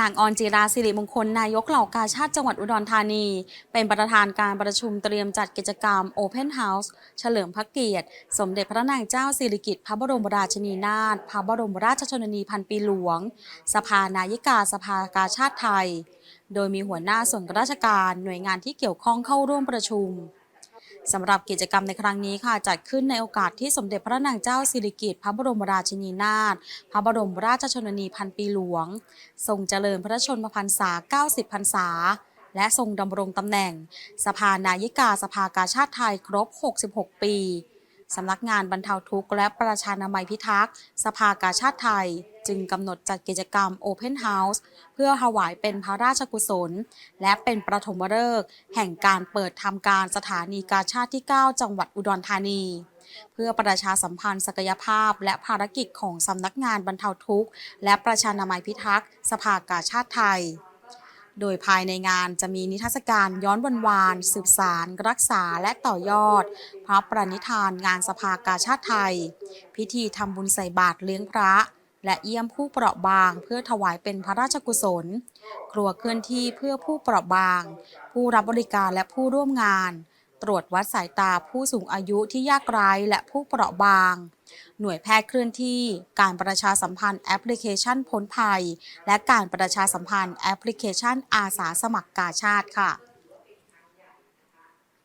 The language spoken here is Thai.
นางออนจิราสิริมงคล นายกเหล่ากาชาติจังหวัดอุดรธานี เป็นประธานการประชุมเตรียมจัดกิจกรรม Open House เฉลิมพระเกียรติ สมเด็จพระนางเจ้าสิริกิติ์พระบรมราชินีนาถพระบรมราชชนนีพันปีหลวง สภานายิกาสภากาชาติไทย โดยมีหัวหน้าส่วนราชการหน่วยงานที่เกี่ยวข้องเข้าร่วมประชุม สำหรับกิจกรรมในครั้งนี้ค่ะ จัดขึ้นในโอกาสที่สมเด็จพระนางเจ้าสิริกิติ์พระบรมราชินีนาถพระบรมราชชนนีพันปีหลวง ทรงเจริญพระชนมพรรษา 90 พรรษา และทรงดำรงตำแหน่ง สภานายิกาสภากาชาติไทยครบ 66 ปี สำนักงานบรรเทาทุกข์และประชานามัยพิทักษ์ สภากาชาติไทย จึงกำหนดจัดกิจกรรม Open House เพื่อถวายเป็นพระราชกุศล และเป็นประถมฤกษ์แห่งการเปิดทำการสถานีกาชาติที่ 9 จังหวัดอุดรธานี เพื่อประชาสัมพันธ์ศักยภาพ และภารกิจของสำนักงานบรรเทาทุกข์ และประชานามัยพิทักษ์ สภากาชาติไทย โดยภายในงานจะมีนิทรรศการย้อนวันวาน สืบสาร รักษาและต่อยอด พระประนิธานงานสภากาชาติไทย พิธีทำบุญใส่บาตรเลี้ยงพระ และเยี่ยมผู้เปราะบาง เพื่อถวายเป็นพระราชกุศล ครัวเคลื่อนที่เพื่อผู้เปราะบาง ผู้รับบริการและผู้ร่วมงาน ตรวจวัดสายตาผู้สูงอายุที่ยากไร้และผู้เปราะบางหน่วยแพทย์เคลื่อนที่ การประชาสัมพันธ์แอปพลิเคชันพ้นภัย และการประชาสัมพันธ์แอปพลิเคชันอาสาสมัครกาชาติค่ะ